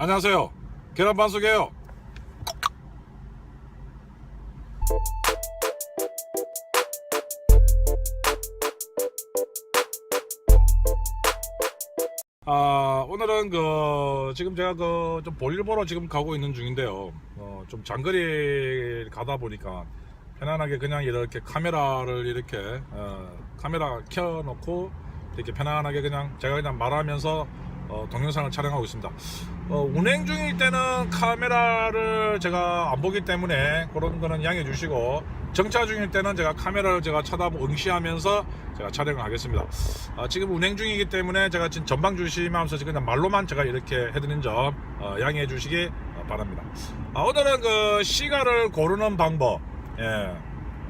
안녕하세요. 계란 반숙이에요. 아, 오늘은 그 지금 제가 그 좀 볼일 보러 지금 가고 있는 중인데요. 어, 좀 장거리 가다 보니까 편안하게 그냥 이렇게 카메라를 이렇게 어, 카메라 켜놓고 이렇게 편안하게 그냥 제가 그냥 말하면서 어, 동영상을 촬영하고 있습니다. 어, 운행 중일 때는 카메라를 제가 안 보기 때문에 그런 거는 양해해 주시고 정차 중일 때는 제가 카메라를 제가 쳐다보고 응시하면서 제가 촬영을 하겠습니다. 아, 지금 운행 중이기 때문에 제가 지금 전방 주시하면서 지금 그냥 말로만 제가 이렇게 해드린 점 어, 양해해 주시기 어, 바랍니다. 아, 오늘은 그 시가를 고르는 방법, 예,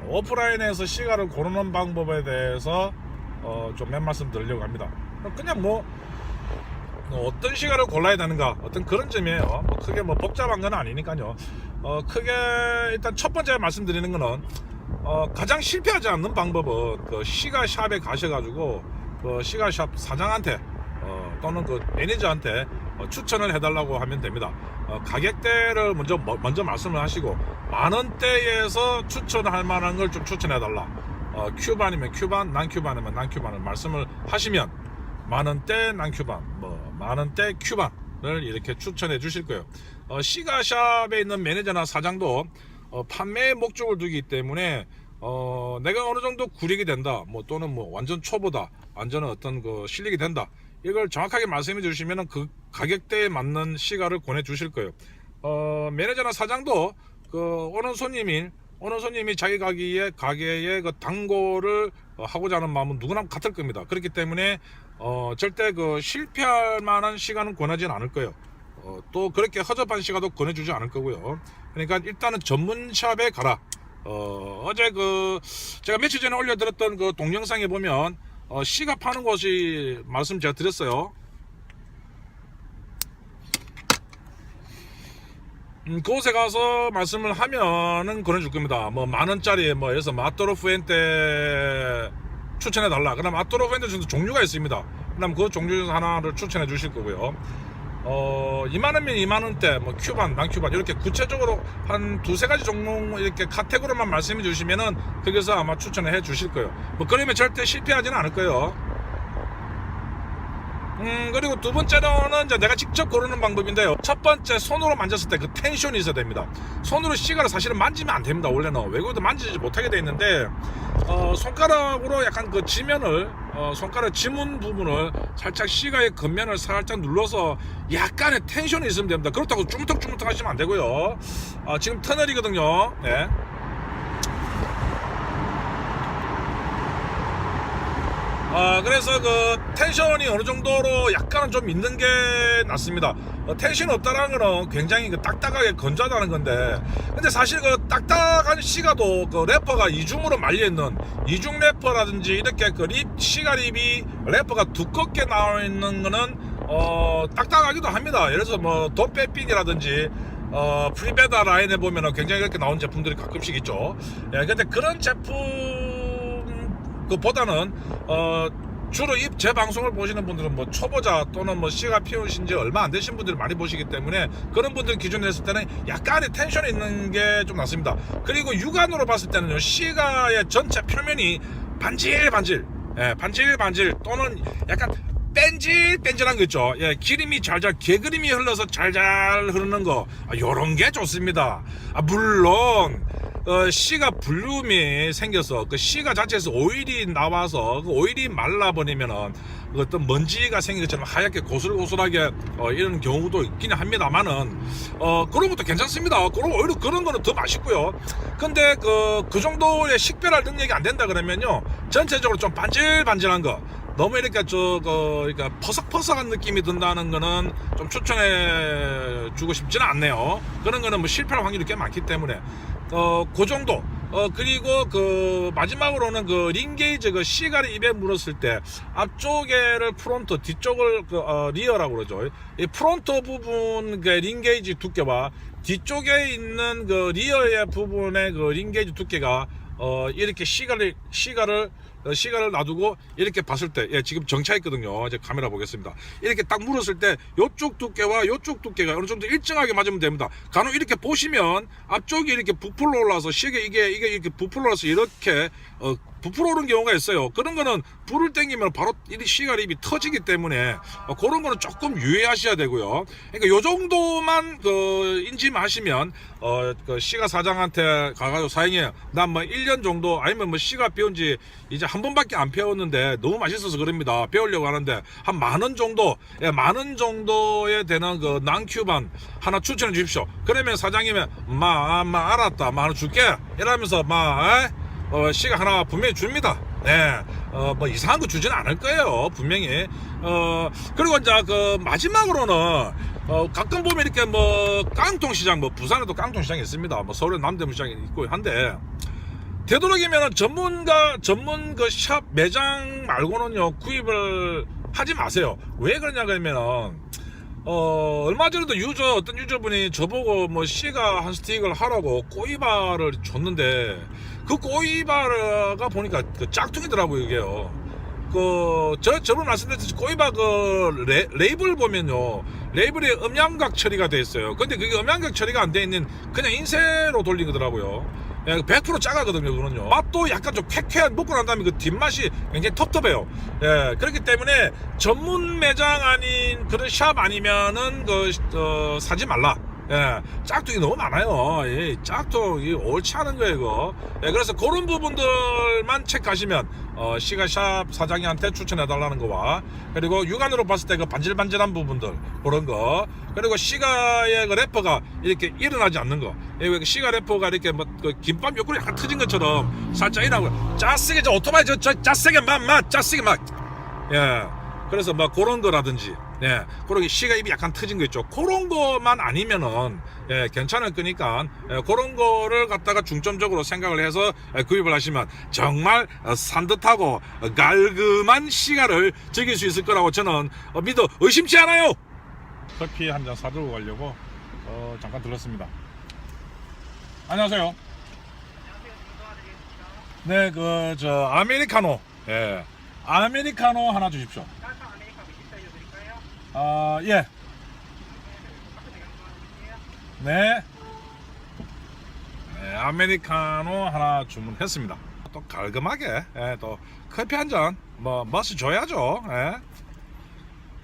오프라인에서 시가를 고르는 방법에 대해서 어, 좀 몇 말씀 드리려고 합니다. 그냥 뭐 어, 어떤 시간을 골라야 되는가 어떤 그런 점이에요 뭐 크게 뭐 복잡한 건 아니니까요 어, 크게 일단 첫 번째 말씀드리는 거는 어, 가장 실패하지 않는 방법은 그 시가샵에 가셔가지고 그 시가샵 사장한테 어, 또는 그 매니저한테 어, 추천을 해달라고 하면 됩니다. 어, 가격대를 먼저 뭐- 먼저 말씀을 하시고 만 원대에서 추천할 만한 걸 좀 추천해달라. 어, 큐반이면 큐반, 난 큐반이면 난 큐반을 말씀을 하시면 만 원대 난 큐반, 뭐 만 원대 큐반을 이렇게 추천해 주실 거예요. 어, 시가샵에 있는 매니저나 사장도 어, 판매의 목적을 두기 때문에 어, 내가 어느 정도 구력이 된다, 뭐 또는 뭐 완전 초보다, 완전 어떤 그 실력이 된다. 이걸 정확하게 말씀해 주시면 그 가격대에 맞는 시가를 권해 주실 거예요. 어, 매니저나 사장도 그 오는 손님이 오는 손님이 자기 가게에 가게에 그 당고를 어, 하고자 하는 마음은 누구나 같을 겁니다. 그렇기 때문에 어, 절대 그 실패할 만한 시간은 권하지는 않을 거예요. 어, 또 그렇게 허접한 시간도 권해주지 않을 거고요. 그러니까 일단은 전문샵에 가라. 어, 어제 그 제가 며칠 전에 올려드렸던 그 동영상에 보면 어, 시가 파는 곳이 말씀 제가 드렸어요. 음, 그곳에 가서 말씀을 하면은 권해줄 겁니다. 뭐 만 원짜리 뭐 해서 마토로 푸엔테 추천해 달라. 그럼 마토로 푸엔테 중에 종류가 있습니다. 그럼 그 종류 중에서 하나를 추천해 주실 거고요. 어, 2만 원면 2만 원대, 뭐 큐반, 난큐반 이렇게 구체적으로 한 두세 가지 종류 이렇게 카테고리만 말씀해 주시면은 거기서 아마 추천해 주실 거예요. 뭐 그러면 절대 실패하지는 않을 거예요. 음, 그리고 두 번째로는 이제 내가 직접 고르는 방법인데요. 첫 번째, 손으로 만졌을 때 그 텐션이 있어야 됩니다. 손으로 시가를 사실은 만지면 안 됩니다. 원래는. 외국도 만지지 못하게 돼 있는데, 어, 손가락으로 약간 그 지면을, 어, 손가락 지문 부분을 살짝 시가의 겉면을 살짝 눌러서 약간의 텐션이 있으면 됩니다. 그렇다고 쭈무턱쭈무턱 하시면 안 되고요. 어, 지금 터널이거든요. 네. 아, 그래서 그 텐션이 어느 정도로 약간은 좀 있는 게 낫습니다. 어, 텐션 없다라는 거는 굉장히 그 딱딱하게 건조하다는 건데, 근데 사실 그 딱딱한 시가도 그 래퍼가 이중으로 말려 있는 이중 래퍼라든지 이렇게 그 립, 시가 립이 래퍼가 두껍게 나와 있는 거는 어, 딱딱하기도 합니다. 예를 들어서 뭐 도빼핀이라든지 어, 프리베다 라인에 보면은 굉장히 이렇게 나온 제품들이 가끔씩 있죠. 예, 근데 그런 제품 그보다는 어 주로 이 제 방송을 보시는 분들은 뭐 초보자 또는 뭐 시가 피우신 지 얼마 안 되신 분들이 많이 보시기 때문에 그런 분들 기준으로 했을 때는 약간의 텐션이 있는 게 좀 낫습니다. 그리고 육안으로 봤을 때는요 시가의 전체 표면이 반질반질 예, 반질반질 또는 약간 뺀질뺀질한 거 있죠. 예, 기름이 잘잘 개그림이 흘러서 잘잘 흐르는 거 아, 요런 게 좋습니다. 아, 물론 어, 씨가 불륨이 생겨서 그 씨가 자체에서 오일이 나와서 그 오일이 말라버리면은 그 어떤 먼지가 생긴 것처럼 하얗게 고슬고슬하게 어, 이런 경우도 있긴 합니다만은 어 그런 것도 괜찮습니다. 그럼 오히려 그런 거는 더 맛있고요. 근데 그, 그 정도의 식별할 능력이 안 된다 그러면요 전체적으로 좀 반질반질한 거 너무 이렇게 저그 그러니까 퍼석퍼석한 느낌이 든다는 거는 좀 추천해 주고 싶지는 않네요. 그런 거는 뭐 실패할 확률이 꽤 많기 때문에 어그 정도. 어 그리고 그 마지막으로는 그 링게이지 그 시가를 입에 물었을 때 앞쪽에를 프론트 뒤쪽을 그 어, 리어라고 그러죠. 이 프론트 부분 그 링게이지 두께와 뒤쪽에 있는 그 리어의 부분의 그 링게이지 두께가 어 이렇게 시가를 시가를 어, 시간을 놔두고 이렇게 봤을 때, 예, 지금 정차했거든요. 이제 카메라 보겠습니다. 이렇게 딱 물었을 때, 요쪽 두께와 요쪽 두께가 어느 정도 일정하게 맞으면 됩니다. 간혹 이렇게 보시면 앞쪽이 이렇게 부풀어 올라서 시계 이게, 이게 이렇게 부풀어 올라서 이렇게, 어, 부풀어 오는 경우가 있어요. 그런 거는 불을 땡기면 바로 이 시가 립이 터지기 때문에 어, 그런 거는 조금 유의하셔야 되고요. 그러니까 요 정도만 그 인지하시면 어, 그 시가 사장한테 가가지고 사장님 난뭐 1년 정도 아니면 뭐 시가 배운 지 이제 한 번밖에 안 배웠는데 너무 맛있어서 그럽니다. 배우려고 하는데 한 만 원 정도 예, 만원 정도에 되는 그 난큐반 하나 추천해 주십시오. 그러면 사장님이 마, 마 알았다. 마 하나 줄게. 이러면서 마 에? 어, 시가 하나 분명히 줍니다. 네, 어, 뭐 이상한 거 주지는 않을 거예요. 분명히. 어, 그리고 이제 그 마지막으로는 어, 가끔 보면 이렇게 뭐 깡통 시장, 뭐 부산에도 깡통 시장이 있습니다. 뭐 서울에 남대문 시장이 있고 한데 되도록이면 전문가 전문 그 샵 매장 말고는요 구입을 하지 마세요. 왜 그러냐 그러면은 어 얼마 전에도 유저 어떤 유저분이 저보고 뭐 시가 한 스틱을 하라고 꼬이바를 줬는데 그 꼬이바가 보니까 그 짝퉁이더라고요 이게요. 그, 저, 저번 말씀드렸듯이 꼬이바 그 레, 레이블 보면요. 레이블이 음양각 처리가 돼 있어요. 근데 그게 음양각 처리가 안 돼 있는 그냥 인쇄로 돌린 거더라고요. 예, 100% 짜가거든요, 그거는요. 맛도 약간 좀 쾌쾌한, 먹고 난 다음에 그 뒷맛이 굉장히 텁텁해요. 예, 그렇기 때문에 전문 매장 아닌 그런 샵 아니면은 그, 어, 사지 말라. 예, 짝퉁이 너무 많아요. 이 짝퉁, 이 옳지 않은 거예요, 이거. 예, 그래서 그런 부분들만 체크하시면, 어, 시가샵 사장님한테 추천해달라는 거와, 그리고 육안으로 봤을 때 그 반질반질한 부분들, 그런 거, 그리고 시가의 그 래퍼가 이렇게 일어나지 않는 거, 예, 그 시가 래퍼가 이렇게 뭐, 그 김밥 옆구리 약간 터진 것처럼 살짝 일어나고, 짜세게, 저 오토바이 저, 저 짜세게 막, 막, 짜세게 막, 예. 그래서 뭐 그런 거라든지 예, 그런 시가 입이 약간 터진 거 있죠. 그런 거만 아니면은 예, 괜찮을 거니까 예, 그런 거를 갖다가 중점적으로 생각을 해서 예, 구입을 하시면 정말 어, 산뜻하고 어, 깔끔한 시가를 즐길 수 있을 거라고 저는 어, 믿어 의심치 않아요. 커피 한 잔 사들고 가려고 어, 잠깐 들렀습니다. 안녕하세요. 네, 그 저 아메리카노, 예, 아메리카노 하나 주십시오. 아, 예. 네. 네, 아메리카노 하나 주문했습니다. 또 깔끔하게, 예, 또 커피 한 잔, 뭐, 맛을 줘야죠. 예.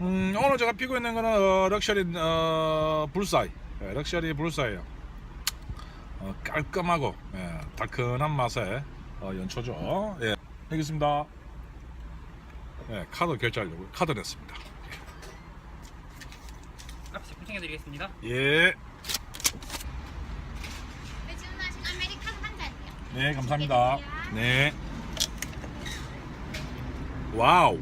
음, 오늘 제가 피고 있는 거는 어, 럭셔리 어, 불사이, 예, 럭셔리 불사이에요. 어, 깔끔하고 예, 달큰한 맛의 어, 연초죠. 예, 여기 있습니다. 예, 카드 결제하려고 카드 냈습니다. 포장해 드리겠습니다. 예. 네, 주문하신 아메리카노 한 잔이요. 네, 감사합니다. 네. 와우.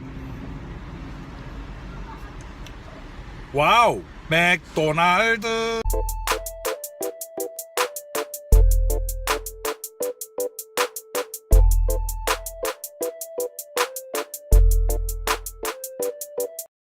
와우. 맥도날드.